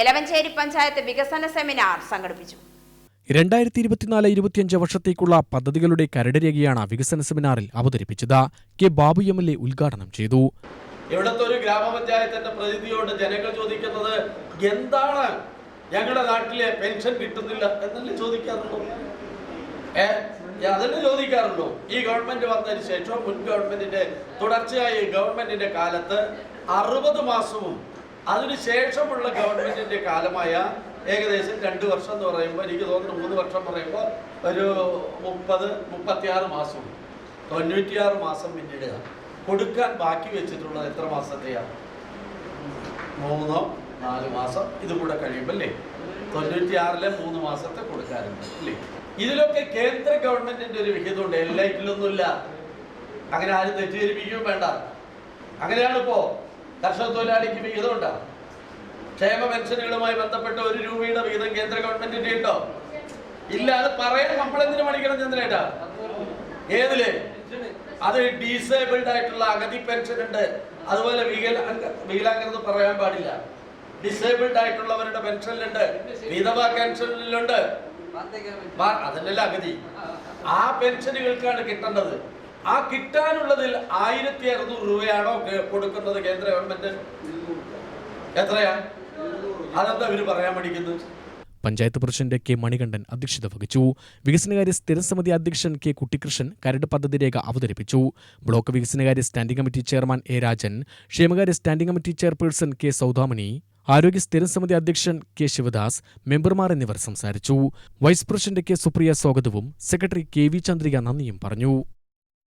എലവഞ്ചേരി പഞ്ചായത്ത് വികസന സെമിനാർ സംഘടിപ്പിച്ചു. രണ്ടായിരത്തി ഇരുപത്തിനാല് ഇരുപത്തിയഞ്ച് വർഷത്തേക്കുള്ള പദ്ധതികളുടെ കരടുരേഖയാണ് വികസന സെമിനാറിൽ അവതരിപ്പിച്ചത്. K Babu M L A ഉദ്ഘാടനം ചെയ്തു. ഇവിടുത്തെ ഒരു ഗ്രാമപഞ്ചായത്തിന്റെ പ്രതിനിധിയോട് ജനങ്ങൾ ചോദിക്കുന്നത് എന്താണ് ഞങ്ങളുടെ നാട്ടിലെ പെൻഷൻ കിട്ടുന്നില്ല എന്നല്ലേ ചോദിക്കാറുള്ളൂ ഏ അതന്നെ ചോദിക്കാറുള്ളൂ ഈ ഗവൺമെന്റ് വന്നതിന് ശേഷം മുൻ ഗവൺമെന്റിന്റെ തുടർച്ചയായി ഗവൺമെന്റിന്റെ കാലത്ത് അറുപത് മാസവും അതിനുശേഷമുള്ള ഗവൺമെന്റിന്റെ കാലമായ ഏകദേശം രണ്ട് വർഷം എന്ന് പറയുമ്പോൾ എനിക്ക് തോന്നുന്നു മൂന്ന് വർഷം പറയുമ്പോൾ ഒരു മുപ്പത് മുപ്പത്തിയാറ് മാസവും തൊണ്ണൂറ്റിയാറ് മാസം പിന്നിടുക കൊടുക്കാൻ ബാക്കി വെച്ചിട്ടുള്ളത് എത്ര മാസത്തെയാണ്? മൂന്നോ നാല് മാസം ഇത് കൂടെ കഴിയുമ്പോൾ അല്ലേ? തൊണ്ണൂറ്റിയാറിലെ മൂന്ന് മാസത്തെ കൊടുക്കാറുണ്ട് അല്ലേ? ഇതിലൊക്കെ കേന്ദ്ര ഗവൺമെന്റിന്റെ ഒരു വിഹിതമുണ്ട്. എല്ലാറ്റിലൊന്നുമില്ല അങ്ങനെ ആരും തെറ്റിദ്ധരിപ്പിക്കുകയും വേണ്ട. അങ്ങനെയാണ് ഇപ്പോ കർഷക തൊഴിലാളിക്ക് വിഹിതമുണ്ടോ. ക്ഷേമ പെൻഷനുകളുമായി ബന്ധപ്പെട്ട ഒരു രൂപയുടെ വിഹിതം കേന്ദ്ര ഗവൺമെന്റിന്റെ ഉണ്ടോ ഇല്ല അത് പറയാൻ നമ്മളെന്തിനു മണിക്കണം ചന്ദ്രേട്ടാ ഏതിൽ? അത് ഡിസേബിൾഡ് ആയിട്ടുള്ള അഗതി പെൻഷൻ ഉണ്ട്. അതുപോലെ വികലാംഗ വികലാംഗത പറയാൻ പാടില്ല. ഡിസേബിൾഡ് ആയിട്ടുള്ളവരുടെ പെൻഷനിലുണ്ട്. വിധവ പെൻഷനിലുണ്ട്. അതല്ലല്ലോ അഗതി. ആ പെൻഷനുകൾക്കാണ് കിട്ടേണ്ടത്. ആ കിട്ടാനുള്ളതിൽ ആയിരത്തി അറുന്നൂറ് രൂപയാണോ കൊടുക്കുന്നത് കേന്ദ്ര ഗവൺമെന്റ്? എത്രയാ? അതെന്താ ഇവർ പറയാൻ പഠിക്കുന്നത് പഞ്ചായത്ത് പ്രസിഡന്റ് കെ മണികണ്ഠൻ അധ്യക്ഷത വഹിച്ചു. വികസനകാര്യ സ്ഥിരസമിതി അധ്യക്ഷൻ കെ കുട്ടിക്കൃഷ്ണൻ കരട് പദ്ധതി രേഖ അവതരിപ്പിച്ചു. ബ്ലോക്ക് വികസനകാര്യ standing committee chairman A Rajan ക്ഷേമകാര്യ standing committee chairperson K Saudamini ആരോഗ്യ സ്ഥിരസമിതി അധ്യക്ഷൻ കെ ശിവദാസ് മെമ്പർമാർ എന്നിവർ സംസാരിച്ചു. വൈസ് പ്രസിഡന്റ് കെ സുപ്രിയ സ്വാഗതവും സെക്രട്ടറി കെ വി ചന്ദ്രിക നന്ദിയും പറഞ്ഞു.